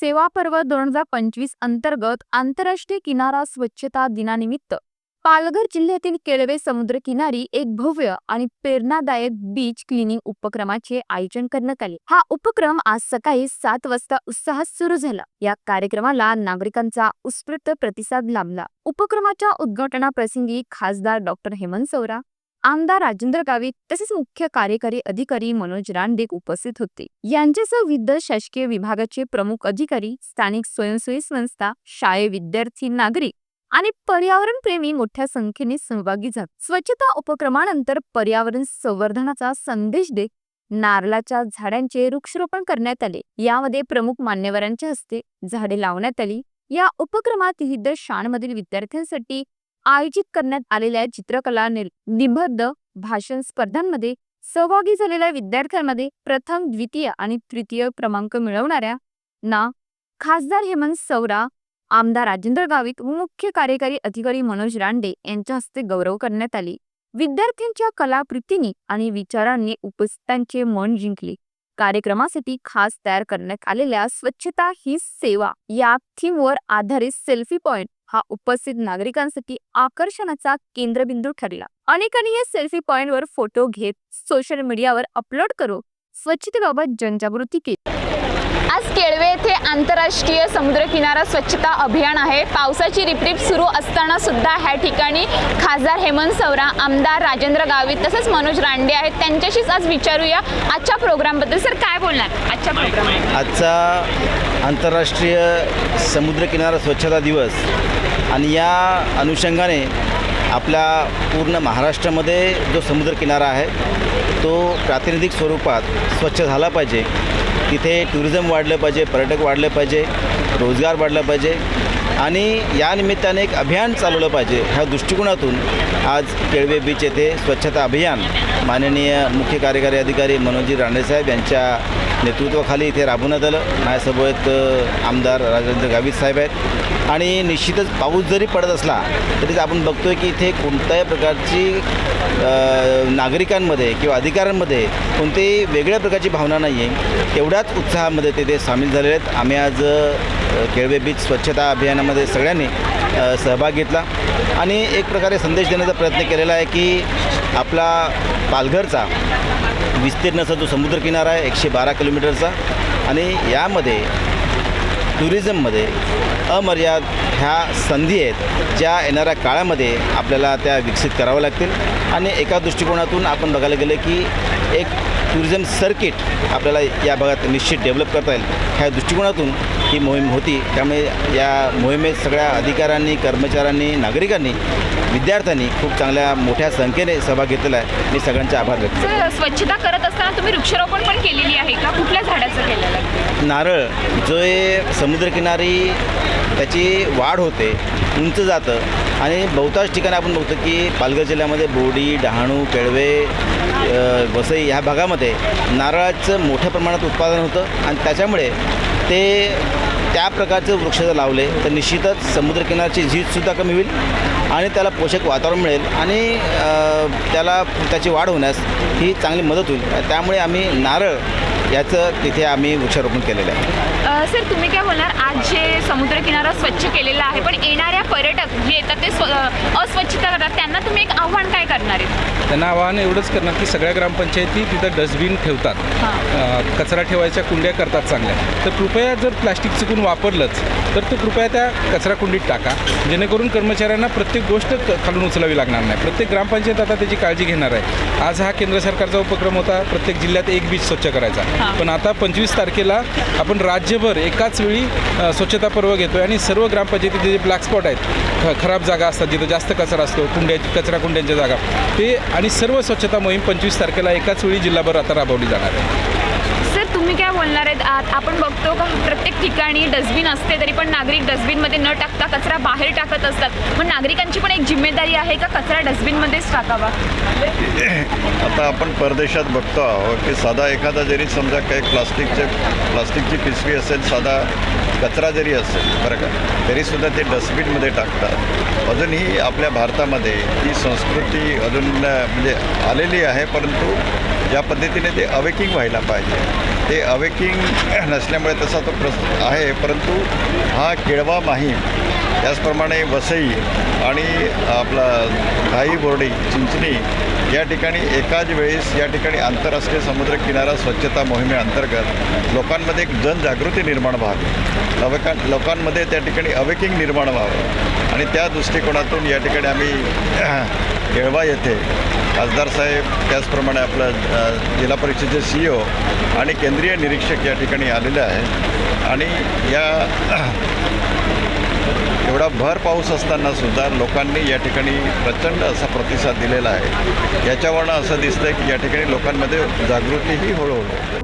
सेवा पर्व दोन हजार पंचवीस अंतर्गत आंतरराष्ट्रीय किनारा स्वच्छता दिनानिमित्त. पालघर जिल्ह्यातील केळवे समुद्रकिनारी एक भव्य आणि प्रेरणादायक बीच क्लिनिंग उपक्रमाचे आयोजन करण्यात आले. हा उपक्रम आज सकाळी सात वाजता उत्साहात सुरू झाला. या कार्यक्रमाला नागरिकांचा उत्स्फूर्त प्रतिसाद लाभला. उपक्रमाच्या उद्घाटनाप्रसंगी खासदार डॉक्टर हेमंत सौरा आमदार राजेंद्र गावित तसेच मुख्य कार्यकारी अधिकारी मनोज रानडे उपस्थित होते. यांच्यासह विविध शासकीय विभागाचे प्रमुख अधिकारी स्थानिक स्वयंसेवी संस्था शाळे विद्यार्थी नागरिक आणि पर्यावरण प्रेमी मोठ्या संख्येने सहभागी झाले. स्वच्छता उपक्रमानंतर पर्यावरण संवर्धनाचा संदेश देत नारळाच्या झाडांचे वृक्षरोपण करण्यात आले. यामध्ये प्रमुख मान्यवरांच्या हस्ते झाडे लावण्यात आली. या उपक्रमात विविध शाळांमधील विद्यार्थ्यांसाठी आयोजित करण्यात आलेल्या चित्रकला निबद्ध निबंध भाषण स्पर्धांमध्ये सहभागी झालेल्या विद्यार्थ्यांमध्ये प्रथम द्वितीय आणि तृतीय क्रमांक मिळवणाऱ्या ना खासदार हेमंत सौरा आमदार राजेंद्र गावित व मुख्य कार्यकारी अधिकारी मनोज रांडे यांच्या हस्ते गौरव करण्यात आले. विद्यार्थ्यांच्या कलाकृतींनी आणि विचारांनी उपस्थितांचे मन जिंकले. कार्यक्रमासाठी खास तयार करण्यात आलेल्या स्वच्छता ही सेवा या थीमवर आधारित सेल्फी पॉइंट हा उपस्थित नागरिकांसाठी आकर्षणाचा केंद्रबिंदू ठरला. अनेकांनी या सेल्फी पॉइंटवर फोटो घेत सोशल मीडियावर अपलोड करून स्वच्छतेबाबत जनजागृती केली. आज केळवे येथे आंतरराष्ट्रीय समुद्रकिनारा स्वच्छता अभियान आहे. पावसाची रिपरिप सुरू असताना सुद्धा ह्या ठिकाणी खासदार हेमंत सवरा आमदार राजेंद्र गावित तसंच मनोज रांडे आहेत. त्यांच्याशीच आज विचारूया आजच्या प्रोग्रामबद्दल. सर काय बोलणार? आजच्या प्रोग्राम आजचा आंतरराष्ट्रीय समुद्रकिनारा स्वच्छता दिवस आणि या अनुषंगाने आपल्या पूर्ण महाराष्ट्रामध्ये जो समुद्रकिनारा आहे तो प्रातिनिधिक स्वरूपात स्वच्छ झाला पाहिजे. तिथे टुरिझम वाढलं पाहिजे पर्यटक वाढलं पाहिजे रोजगार वाढला पाहिजे आणि या निमित्ताने एक अभियान चालवलं पाहिजे ह्या दृष्टिकोनातून आज केळवे बीच येथे स्वच्छता अभियान माननीय मुख्य कार्यकारी अधिकारी मनोजी राणेसाहेब यांच्या नेतृत्वाखाली इथे राबवण्यात आलं. माझ्यासोबत आमदार राजेंद्र गावित साहेब आहेत. आणि निश्चितच पाऊस जरी पडत असला तरी आपण बघतोय की इथे कोणत्याही प्रकारची नागरिकांमध्ये किंवा अधिकाऱ्यांमध्ये कोणतीही वेगळ्या प्रकारची भावना नाही आहे एवढ्याच उत्साहामध्ये ते ते सामील झालेले आहेत. आम्ही आज केळवे बीच स्वच्छता अभियानामध्ये सगळ्यांनी सहभाग घेतला. आणि एक प्रकारे संदेश देण्याचा प्रयत्न केलेला आहे की आपला पालघरचा विस्तीर्ण असा जो समुद्रकिनारा आहे एकशे बारा किलोमीटरचा आणि यामध्ये टुरिझममध्ये अमर्याद ह्या संधी आहेत ज्या येणाऱ्या काळामध्ये आपल्याला त्या विकसित कराव्या लागतील. आणि एका दृष्टिकोनातून आपण बघायला गेलं की एक टुरिझम सर्किट आपल्याला या भागात निश्चित डेव्हलप करता येईल. ह्या दृष्टिकोनातून ही मोहीम होती. त्यामुळे या मोहिमेत सगळ्या अधिकाऱ्यांनी कर्मचाऱ्यांनी नागरिकांनी विद्यार्थ्यांनी खूप चांगल्या मोठ्या संख्येने सहभाग घेतलेला आहे. मी सगळ्यांचे आभार व्यक्त स्वच्छता करत असताना तुम्ही वृक्षारोपण पण केलेली आहे का? कुठल्या झाडाचं केलेलं नारळ जो हे समुद्रकिनारी त्याची वाढ होते उंच जातं. आणि बहुतांश ठिकाणी आपण बघतो की पालघर जिल्ह्यामध्ये बोडी डहाणू केळवे वसई ह्या भागामध्ये नारळाचं मोठ्या प्रमाणात उत्पादन होतं आणि त्याच्यामुळे ते त्या प्रकारचे वृक्ष जर लावले तर निश्चितच समुद्रकिनारची झीजसुद्धा कमी होईल आणि त्याला पोषक वातावरण मिळेल आणि त्याला त्याची वाढ होण्यास ही चांगली मदत होईल. त्यामुळे आम्ही नारळ याचं तिथे आम्ही वृक्षारोपण केलेलं आहे. सर तुम्ही काय बोलणार? आज जे समुद्रकिनारा स्वच्छ केलेला आहे पण येणाऱ्या पर्यटक जे येतात ते स्व- अस्वच्छता करतात त्यांना तुम्ही एक आव्हान काय करणार आहे? त्यांना आवाहन एवढंच करणार की सगळ्या ग्रामपंचायती तिथं डस्टबिन ठेवतात. अ, कचरा ठेवायच्या कुंड्या करतात चांगल्या. तर कृपया जर प्लास्टिक चुकून वापरलंच तर ते कृपया त्या कचरा कुंडीत टाका. जेणेकरून कर्मचाऱ्यांना प्रत्येक गोष्ट क- खालून उचलावी लागणार नाही. प्रत्येक ग्रामपंचायत आता त्याची काळजी घेणार आहे. आज हा केंद्र सरकारचा उपक्रम होता प्रत्येक जिल्ह्यात एक बीच स्वच्छ करायचा. पण आता पंचवीस तारखेला आपण राज्यभर एकाच वेळी स्वच्छता पर्व घेतोय आणि सर्व ग्रामपंचायतीचे जे ब्लॅक स्पॉट आहेत ख खराब जागा असतात जिथं जास्त कचरा असतो कुंड्या कचरा कुंड्यांच्या जागा. ते आणि सर्व स्वच्छता मोहीम पंचवीस तारखेला एकाच वेळी जिल्हाभर आता राबवली जाणार आहे. तुम्ही काय बोलणार आहेत? आ- आपण बघतो का प्रत्येक ठिकाणी डस्टबिन असते तरी पण नागरिक डस्टबिनमध्ये न टाकता कचरा बाहेर टाकत असतात. मग नागरिकांची पण एक जिम्मेदारी आहे का कचरा डस्टबिनमध्येच टाकावा? आता आपण परदेशात बघतो आहोत की साधा एखादा जरी समजा काही प्लास्टिकचे प्लास्टिकची पिशवी असेल साधा कचरा जरी असेल बरं का? तरीसुद्धा ते डस्टबिनमध्ये टाकतात. अजूनही आपल्या भारतामध्ये ती संस्कृती अजून म्हणजे आलेली आहे परंतु ज्या पद्धतीने ते अवेकिंग व्हायला पाहिजे. ते अवेकिंग नसल्यामुळे तसा तो प्रस आहे परंतु हा केळवा माहीम त्याचप्रमाणे वसई आणि आपला धाई बोर्डी चिंचणी या ठिकाणी एकाच वेळेस या ठिकाणी आंतरराष्ट्रीय समुद्र किनारा स्वच्छता मोहिमेअंतर्गत लोकांमध्ये एक जनजागृती निर्माण व्हावी. अवेका लोकांमध्ये त्या ठिकाणी अवेकिंग निर्माण व्हावं आणि त्या दृष्टिकोनातून या ठिकाणी आम्ही केळवा येथे खासदार साहेब त्याचप्रमाणे आपलं जिल्हा परिषदेचे सी ओ आणि केंद्र केंद्रीय निरीक्षक या ठिकाणी आलेला आहे. आणि या एवढा भर पाऊस असताना सुद्धा लोकांनी या ठिकाणी प्रचंड असा प्रतिसाद दिलेला आहे. याच्यावरनं असं दिसतंय की या ठिकाणी लोकांमध्ये जागृतीही हळूहळू